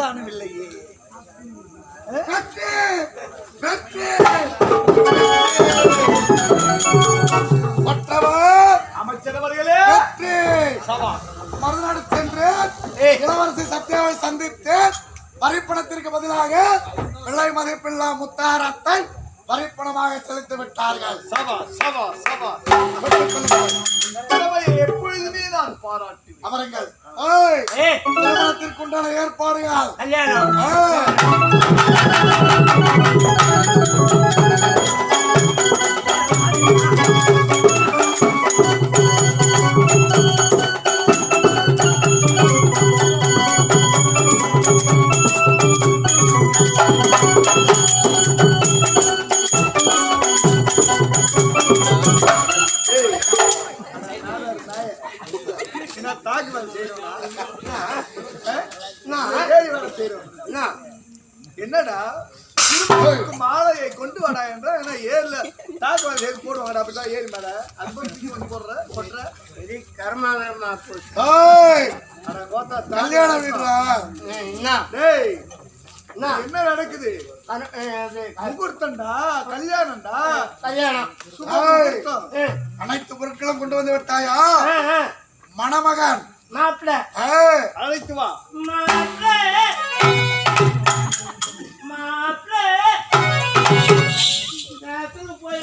காணவில்லையே. அமைச்சரவர்களே! மறுநாடு சென்று. இளவரசி சத்யாவை சந்தித்து வரிப்பணத்திற்கு பதிலாக வெள்ளை மதிப்பில்லா முத்தாரத்தை வரிப்பணமாக செலுத்தி விட்டார்கள். சபா சபா சபா. எப்பொழுதுமே நான் பாராட்டி அமருங்கள். ஏய், ஏய் திருமணத்திற்குண்டான ஏற்பாடுகள். கல்யாணம். என்ன என்ன? நடக்குது? முகூர்த்தம்டா? கல்யாணம்டா? கல்யாணம். அனைத்து பொருட்களும் கொண்டு வந்து விட்டாயா. மணமகன். மாப்பிள. ஏய், அழைத்து வா. மாப்பிள. மாப்பிள. நேரத்துக்கு போய்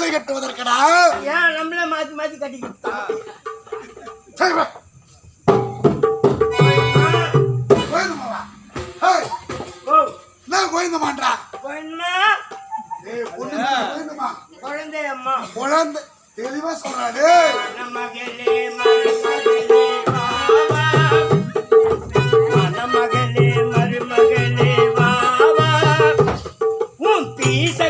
தாலி கட்டுவதற்கடா? ஏன் நம்மள மாத்தி மாத்தி கட்டிக்கிட்டான் வா. கோயந்தமான்றா? கோயந்தமா. குழந்தை அம்மா. குழந்தை. தெளிவா சொல்றாரு மணமகளே மருமகளே வாவா உன் பீசக்கார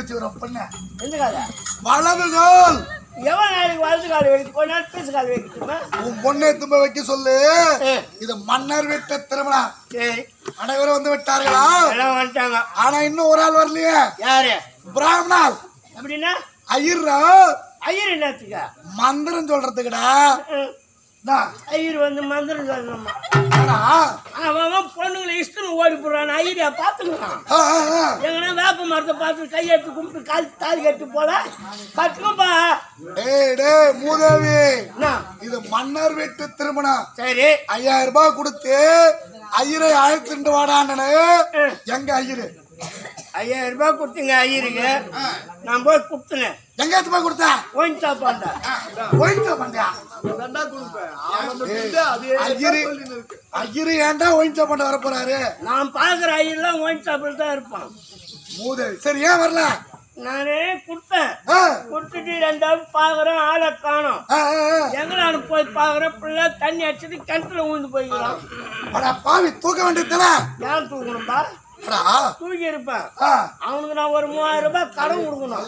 வச்சு வரும் பொண்ணு. எந்த கால வலது கால் எவன் நாளைக்கு வலது கால வைக்க கொஞ்ச நாள் பீச கால வைக்கட்டுமா உன் பொண்ணை தும்ப வைக்க சொல்லு. இது மன்னர் வீட்டு திருமணம். சரி அனைவரும் வந்து விட்டார்களா? எல்லாம் வந்துட்டாங்க. ஆனா இன்னும் ஒரு ஆள் வரலையே. யாரு? பிராமணால். அப்படின்னா? ஐயர்ரா? ஐயர் என்னத்துக்கா? மந்திரம் சொல்றதுக்குடா. ஐயர் வந்து மந்திரம் சொல்லணுமா? அவன் பொண்ணுங்களை இஷ்டம் ஓடி போடுறான். ஐயரியா பார்த்துக்கலாம். எங்கன்னா வேப்ப மரத்தை பார்த்து கையெடுத்து கும்பிட்டு கால் தாலி கட்டி போல கட்டுங்கப்பா. மூதேவி. இது மன்னர் வீட்டு திருமணம். சரி. ஐயாயிரம் ரூபாய் கொடுத்து ஐயரை அழைத்துட்டு வாடான்னு எங்க ஐயரு? ஐயாயிரம் ரூபாய் கொடுத்தீங்க ஐயருக்கு. நான் போய் கொடுத்துனேன் எங்க எடுத்து போய் கொடுத்த? அவன் மட்டும் அதே ஐயரு சொல்லின்னு இருக்கு. ஐயரு ஏன்டா ஒயின்சா பண்ண வர போறாரு நான் பார்க்குற ஐயர்லாம் ஓயின் சாப்பிட்டு தான் இருப்பான். மூதேவி சரி ஏன் வரல? நானே கொடுத்தேன். கொடுத்துட்டு ரெண்டாவது பார்க்குறேன் ஆளை காணோம். எங்கடானு போய் பார்க்குறேன் பிள்ளை தண்ணி அடிச்சுட்டு கிணத்துல ஊந்து போய்க்கிறான். அட பாவி தூக்க வேண்டியதுல ஏன் தூக்கணும்பா? தூக்கி இருப்பேன் அவனுக்கு நான் ஒரு மூவாயிரம் ரூபாய் கடன் கொடுக்கணும்.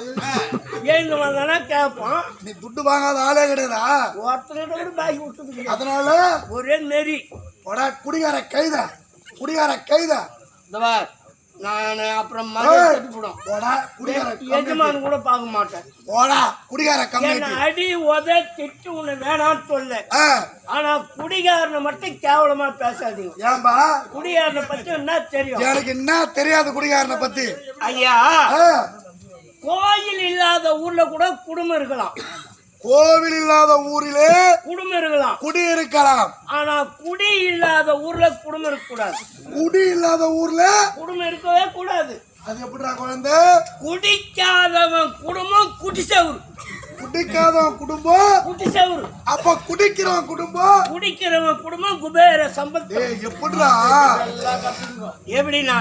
எழுந்து வந்தானா கேட்பான். நீ துட்டு வாங்காத ஆளே கிடையாதா ஒருத்தர்கிட்ட கூட பாக்கி விட்டுது அதனால ஒரே நெறி. குடிகார கைத குடிகார கைத. இந்த நான் அப்புறம் எஜமானு கூட பார்க்க மாட்டேன். போடா குடிகார கம்மியாச்சு அடி உத திட்டு உன்னை வேணாம்னு சொல்ல. ஆனா குடிகாரனை மட்டும் கேவலமா பேசாதீங்க. ஏன்பா? குடிகாரனை பத்தி என்ன தெரியும்? எனக்கு என்ன தெரியாது குடிகாரனை பத்தி. ஐயா கோயில் இல்லாத ஊர்ல கூட குடும்பம் இருக்கலாம். கோவில் இல்லாத ஊரிலே குடும்பம் இருக்கலாம். குடி இருக்கலாம். ஆனா குடி இல்லாத ஊர்ல குடும்பம் இருக்கக்கூடாது. குடி இல்லாத ஊர்ல குடும்பம் இருக்கவே கூடாது. அது எப்படிடா குழந்தை? குடிக்காதவன் குடும்பம் குடிசவுரு குடிக்காதவன் குடும்பம் குடிசவுரு அப்ப குடிக்கிறவன் குடும்பம்? குடிக்கிறவன் குடும்பம் குபேர சம்பத்து. எப்படிடா? எப்படின்னா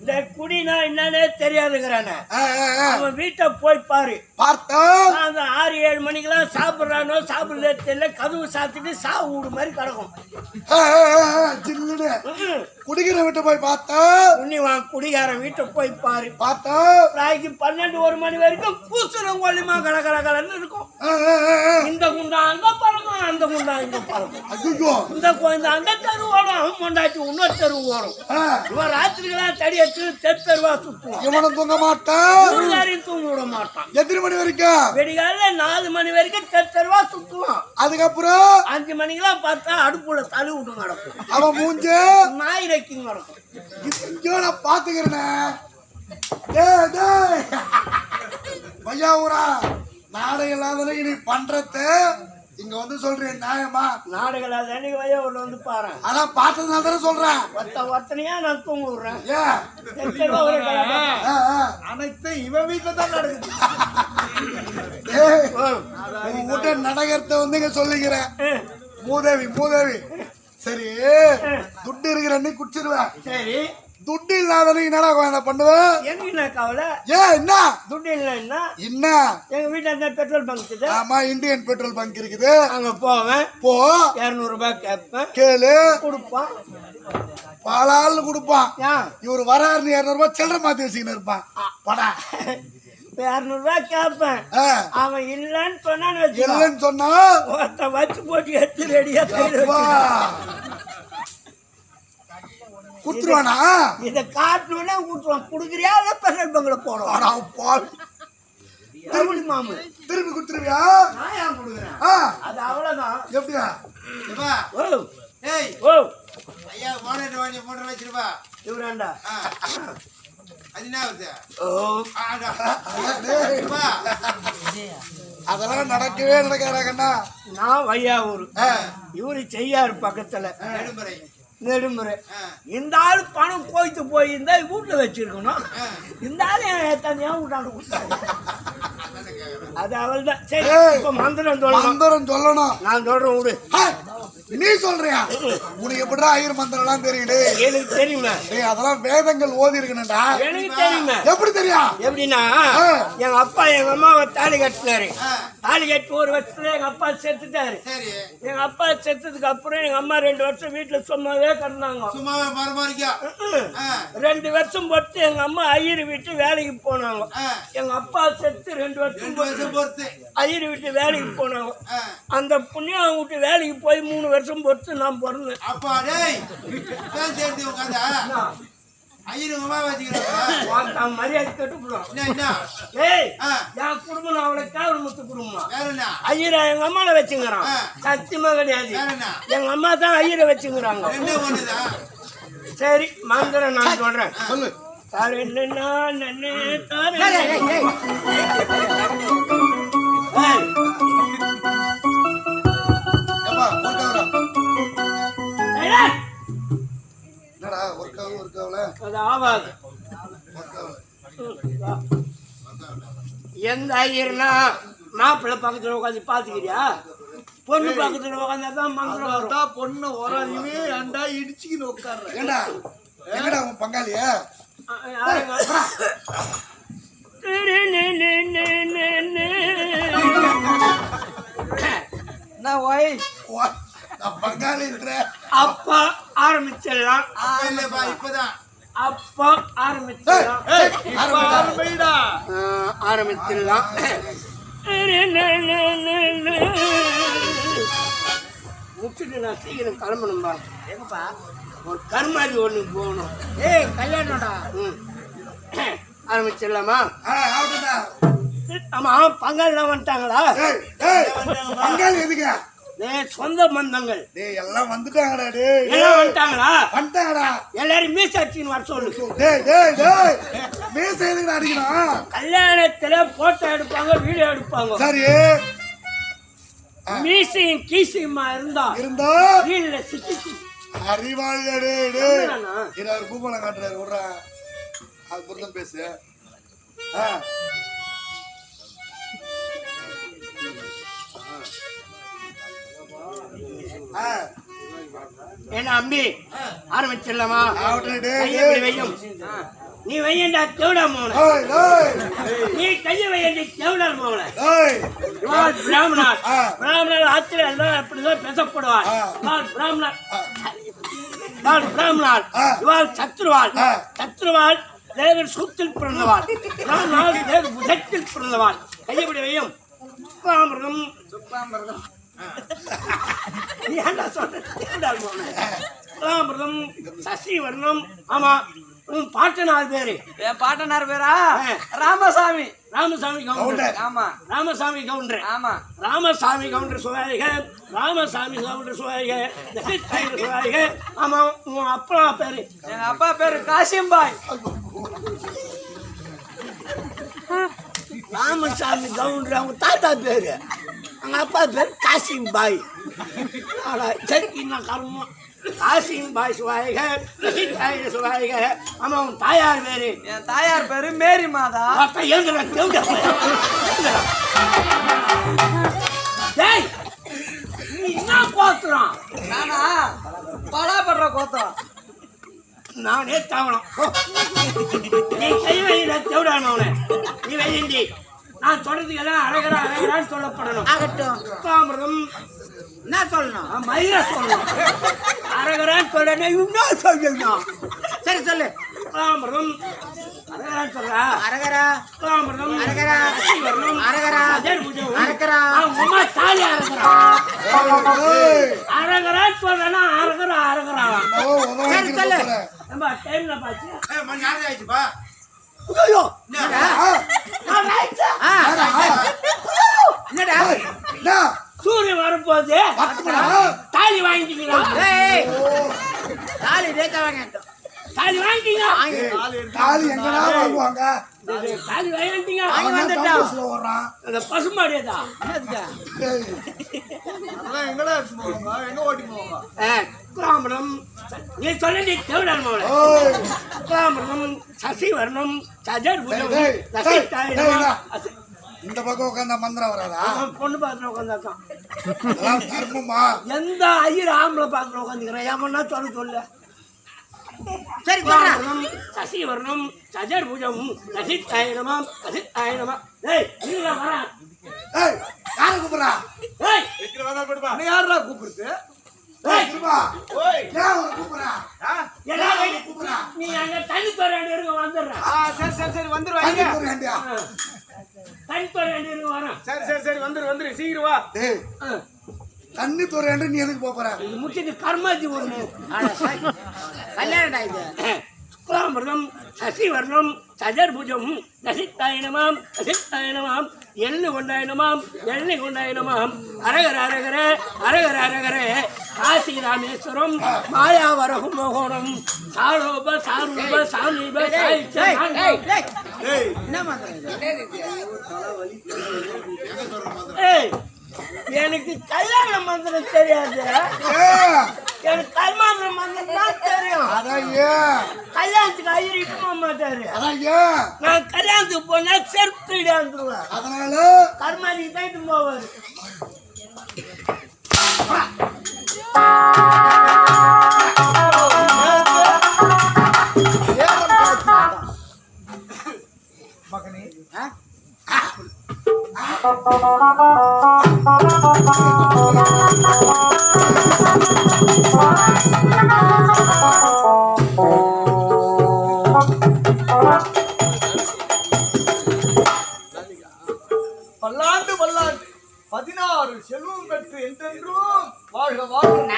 இந்த குடினா என்னன்னே தெரியாதுங்கிறானே. அவன் வீட்டை போய் பாரு. பார்த்தேன். அந்த ஆறு ஏழு மணிக்கெல்லாம் சாப்பிட்றானோ சாப்பிட்றதே தெரியல கதவு சாத்திட்டு சாவு வீடு மாதிரி கிடக்கும். ம்ம். குடிக்கிற விட்டு போய் பார்த்தேன். புண்ணியவான் குடிகாரன் வீட்டை போய் பாரு. பார்த்தேன். நாளைக்கு பன்னெண்டு ஒரு மணி வரைக்கும் பூசணம் கொல்லிமா கல கல கலன்னு இருக்கும். இந்த குண்டா அங்க பறக்கும் அந்த குண்டா இங்க பறக்கும் ஐயோ இந்த குழந்தை அந்த தெரு ஓடும் அவன் பொண்டாட்டி இன்னொரு தெரு ஓடும். இவன் ராத்திரிக்கெல்லாம் தடி எடுத்து தெரு தெருவா சுத்துவான். இவனும் தூங்க மாட்டான். தூங்க விட மாட்டான். எத்தனை மணி வரைக்கும்? வெடிகால நாலு மணி வரைக்கும் தெரு தெருவா சுத்துவான். அதுக்கப்புறம்? அஞ்சு மணிக்கெல்லாம் பார்த்தா அடுப்புல தள்ளி விட்டு நடக்கும். அவன் மூஞ்சு? நாய் ரெக்கிங் நடக்கும். இங்கேயோ நான் பாத்துக்கிறேனே டேய் டேய். பையாவூரா நாடகம் இல்லாதன நீ பண்றது இங்க வந்து சொல்றேன் நியாயமா? நாடுகள தனிக்கு வய உள்ள வந்து பாரு ஆனா பார்த்ததுனால தானே சொல்றேன். ஒத்த ஒத்தனையா நான் தூங்க விடுறேன். அனைத்தும் இவன் வீட்டுல தான் நடக்குது. வீட்டை நடக்கிறத வந்து இங்க சொல்லிக்கிறேன் ஆ, மூதேவி மூதேவி. சரி துட்டு இருக்கிற அன்னைக்கு குடிச்சிருவேன். சரி. துட்டு இல்லாத நீ என்னடா குழந்தை பண்ணுவேன் என்ன கவலை ஏன் என்ன? துட்டு இல்லைன்னா என்ன? எங்க வீட்டுல இந்த பெட்ரோல் பங்க் இருக்குது. ஆமா இந்தியன் பெட்ரோல் பங்க் இருக்குது. அங்க போவேன். போ. இரநூறு ரூபாய் கேட்பேன். கேளு. கொடுப்பான். பாலாள்னு கொடுப்பான். இவர் வராருன்னு இரநூறு ரூபாய் சில்லற மாத்தி வச்சுக்கின்னு இருப்பான். படா இரநூறு ரூபாய் கேட்பேன். அவன் இல்லைன்னு சொன்னான்னு இல்லைன்னு சொன்னா? ஒருத்த வச்சு போட்டு எடுத்து ரெடியா குத்துருவானா? இதை காட்டணும்னா விட்டுருவான் கொடுக்குறியா இல்லை பெட்ரோல் பங்கில் போடுவான். அடா பாவி. திரும்பி மாமு. திரும்பி குடுத்துருவியா நான் ஏன் கொடுக்குறேன் ஆ, அது அவ்வளோதான் எப்படியா? எப்பா? ஓ. ஏய். ஓ. ஐயா போனட்டு வாங்கி லட்ச ரூபா இவராண்டா? ஆ. அது என்ன வருது ஓ. ஆடா. டேய், எப்பா? அதெல்லாம் நடக்கவே நடக்காதாங்கண்ணா நான் வையாவூர். இவரு செய்யாரு பக்கத்துல. நெடுமுறை. நெடுமுறை. இந்த ஆளு பணம் போய்த்து போயிருந்தா வீட்டுல வச்சிருக்கணும். இந்த ஆளு என் தனியா விட்டாண்டு கொடுத்தாரு அது அவள் தான் சரி. இப்ப மந்திரம் சொல்லணும். மந்திரம் சொல்லணும். நான் சொல்றேன் விடு. நீ சொல்றியா? உனக்கு எப்படிடா ஐயர் மந்திரம் எல்லாம் தெரியுது? எனக்கு தெரியுமே டேய் அதெல்லாம் வேதங்கள் ஓதி இருக்கணும்டா எனக்கு தெரியுமே எப்படி தெரியும் எப்படின்னா. எங்க அப்பா எங்க அம்மாவை தாலி கட்டினாரு. தாலி கட்டி ஒரு வருஷத்துல எங்க அப்பா செத்துட்டாரு. எங்க அப்பா செத்ததுக்கு அப்புறம் எங்க அம்மா ரெண்டு வருஷம் வீட்டுல சும்மாவே கிடந்தாங்க. சும்மாவே மரமாரிக்கா ஆ. ரெண்டு வருஷம் பொறுத்து எங்க அம்மா ஐயர் வீட்டு வேலைக்கு போனாங்க. எங்க அப்பா செத்து ரெண்டு வருஷம் பொறுத்து. ஐயர் வீட்டு வேலைக்கு போனாங்க. அந்த புண்ணியம் வீட்டு வேலைக்கு போய் மூணு வருஷம் பொறுத்து நான் பிறந்தேன். அப்பா டேய் சேர்த்து உட்காந்தா வச்சுக்கிறப்ப உன் மரியாதை கட்டுப்படும் ஏய். என் குடும்பம் அவளை கேவல முத்து குடும்பம்? ஐயரை எங்க அம்மால வச்சுங்கிறான். சத்தியமா கிடையாது. எங்க அம்மா தான் ஐயரை வச்சுங்கிறாங்க. சரி மந்திரம் நான் சொல்றேன். சொல்லு. தாரு ஒர்க் ஆகும் ஒர்க் ஆகல. அது ஆகாது. எந்த ஐயர்னா மாப்பிள்ளை பக்கத்துல உட்காந்து பாத்துக்கிறியா? பொண்ணு பக்கத்துல உட்காந்தா தான் மந்திரம் வரும். அதான் பொண்ணு உரணிவே ஏன்டா இடிச்சுக்கின்னு உட்கார்ற? ஏண்டா? எங்கடா உன் பங்காளியா? நான் ஒய் பங்காளின்ற அப்பா ஆரம்பிச்சிடலாம். இல்லப்பா இப்பதான். அப்பா ஆரம்பிச்சிடலாம். ஆரம்பிச்சிடலாம். முடிச்சுட்டு நான் சீக்கிரம் கிளம்பணும்பா. எங்கப்பா? ஒரு கருமாதி ஒன்று போகணும். ஏய் கல்யாணம்டா. ம். ஆரம்பிச்சிடலாமா? ஆ, ஆகட்டும்டா. ஆமா பங்காளிலாம் வந்துட்டாங்களா? பங்காளி எதுக்கு சொந்த பந்தங்கள். டேய் எல்லாம் வந்துட்டாங்கடா டேய் எல்லாம் வந்துட்டாங்களா? வந்துட்டாங்கடா. எல்லாரும் மீஸ் அடிச்சுன்னு வர சொல்லு. டேய் டேய் டேய் மீச எதுக்குடா அடிக்கணும்? கல்யாணத்துல போட்டோ எடுப்பாங்க வீடியோ எடுப்பாங்க. சரி. மீசையும் கீசையுமா இருந்தா? இருந்தா? ரீல்ல சிக்கி அறிவாளியா டேய் டேய். பூமலை காட்டுறாரு விட்றா. அது பொருத்தம் பேசு. ஆ. என்ன அம்பி? ஆரம்பிச்சிடலாமா? வையும். நீ வையண்டா தேவடா மோன நீ கைய வையண்டி தேவடா மோன. இவாள் பிராமணர். பிராமணர் ஆத்திரம் எல்லாம் அப்படிதான் பேசப்படுவார். இவாள் பிராமணர். இவாள் பிராமணர். இவாள் சத்ருவாள். சத்ருவாள் தேவர் சூத்தில் பிறந்தவாள். பிராமணால் தேவர் புதத்தில் பிறந்தவாள். கையப்படி வையும். சுப்பாமிரதம். சுப்பாமிரதம். ஏன்டா சசிவர்ணம் ஆமா உன் பாட்டனார் பேரு. என் பாட்டனார் பேரா. ராமசாமி. ராமசாமி கவுண்டர். ஆமா. ராமசாமி கவுண்டர். ஆமா. ராமசாமி கவுண்டர் சுவாரிக. ராமசாமி கவுண்டர் சுவாரிக. சுவாரிக. ஆமா உன் அப்பா பேரு. எங்க அப்பா பேரு காசிம்பாய். ராமசாமி கவுண்டர் அவங்க தாத்தா பேரு. அவங்க அப்பா பேரு காசிம் பாய் ஆனா சரி என்ன கர்மம் காசிம் பாய் சுவாரிக தசித்தாயிர சுவாரிக ஆமா உன் தாயார் பேரு என் தாயார் பேரு மேரி மாதா எழுந்துடா தேவடா டேய் நீ என்ன பாக்குறான் நானா பலாப்படுற கோத்தம் நானே தாவணும் நீ கை வையில தேவிடான அவனை நீ வையண்டி நான் சொல்றதுக்கெல்லாம் அழகரா அழகரான்னு சொல்லப்படணும். ஆகட்டும். சுத்தாமிரதம். என்ன சொல்லணும்? மயிர சொல்லணும். அரகரான்னு சொல்லணும் இன்னும் சொல்லணும்? சரி சொல்லு. சுத்தாமிரதம். அரகரான்னு சொல்றா? அரகரா சுத்தாமிரதம். அரகரா. வரணும் அரகரா. அரகரா. உமா தாலி அரகரா அரகரான்னு சொல்றேன்னா அரகரா அரகரா சரி, சொல்லு. நம்ம டைம்ல பாச்சு ஏய், மணி ஐயோ என்ன? ஆ, நான் ரைட்டா ஆ, ஆடா, ஆ. என்னடா ஏய், என்ன? சூரியன் வரப்போகுது பத்துமடா? தாலி வாங்கிட்டீங்களா ஏய் ஓ, தாலி ரேட்டா வாங்கிட்டோம் தாலி வாங்கிட்டீங்க தாலி எங்கடா வாங்குவாங்க தாலி வாங்கிட்டீங்க வாங்கி அவன் தான் வந்துட்டான். தம்புஸ்ல ஓடுறான். அந்த பசுமாடியதா என்னதுக்கா ஏய், அதெல்லாம் எங்கடா எடுத்துட்டு போவாங்க எங்க ஓட்டி போவாங்க குலாமரம் நீ சொல்ல நீ தேவிடான் மோளை ஓய், குலாமரம் சசிவர்ணம் சஜர் புஜம் டேய், டேய், டேய், டேய், ரசித்தாயிரம் டேய். இந்த பக்கம் உட்காந்தா மந்திரம் வராதா? பொண்ணு உட்காந்துருக்கான் அதெல்லாம் தர்மமா? எந்த ஐயர் ஆம்பளை பார்த்து உட்காந்துக்கிறேன் ஏமன்னா சொல்ல சொல்ல. சரி சசிவர்ணம் சஜர் புஜம் ரசித்தாயிரமாம் ரசித்தாயிரமா டேய் நீங்க வரா? ஏய் யாரை கூப்பிடுறா? டேய். நீ யாரா கூப்பிடுறது? ஏய் ஏன் அவனை கூப்பிடுறா எல்லாரும் கூப்பிடுறா நீ அங்க தண்ணி தர வேண்டிய இருக்க வந்துடுறேன் ஆ சரி சரி சரி வந்துருவாங்க தண்ணி இருக்க வரேன் சரி சரி சரி வந்துரு வந்துரு சீக்கிரம் வா. தண்ணி துறையாண்டு நீ எதுக்கு போற? இது முடிச்சிட்டு கர்மாஜி ஒண்ணு. கல்யாணம்டா இது. சுக்லாமிரதம் சசிவர்ணம் சஜர்புஜம் நசித்தாயனமாம் நசித்தாயனமாம் எள்ளு கொண்டாயனமாம் எண்ணெய் கொண்டாயனமாம். அரகர அரகர அரகர அரகர. காசி ராமேஸ்வரம் மாயாவரகு மோகனம் சாரோப சாரூப சாமீப எனக்கு கல்யாண மந்திரம் தெரியாது. எனக்கு கல்யாண மந்திரம் தான் தெரியும். கல்யாணத்துக்கு ஐயர் இருக்க மாட்டாரு. நான் கல்யாணத்துக்கு போனா செருப்பு வந்துருவேன் அதனால? கர்மாதி போயிட்டு போவாரு. பல்லாண்டு பல்லாண்டு பதினாறு செல்வம் பெற்று என்றென்றும் வாழ்க வாழ்க.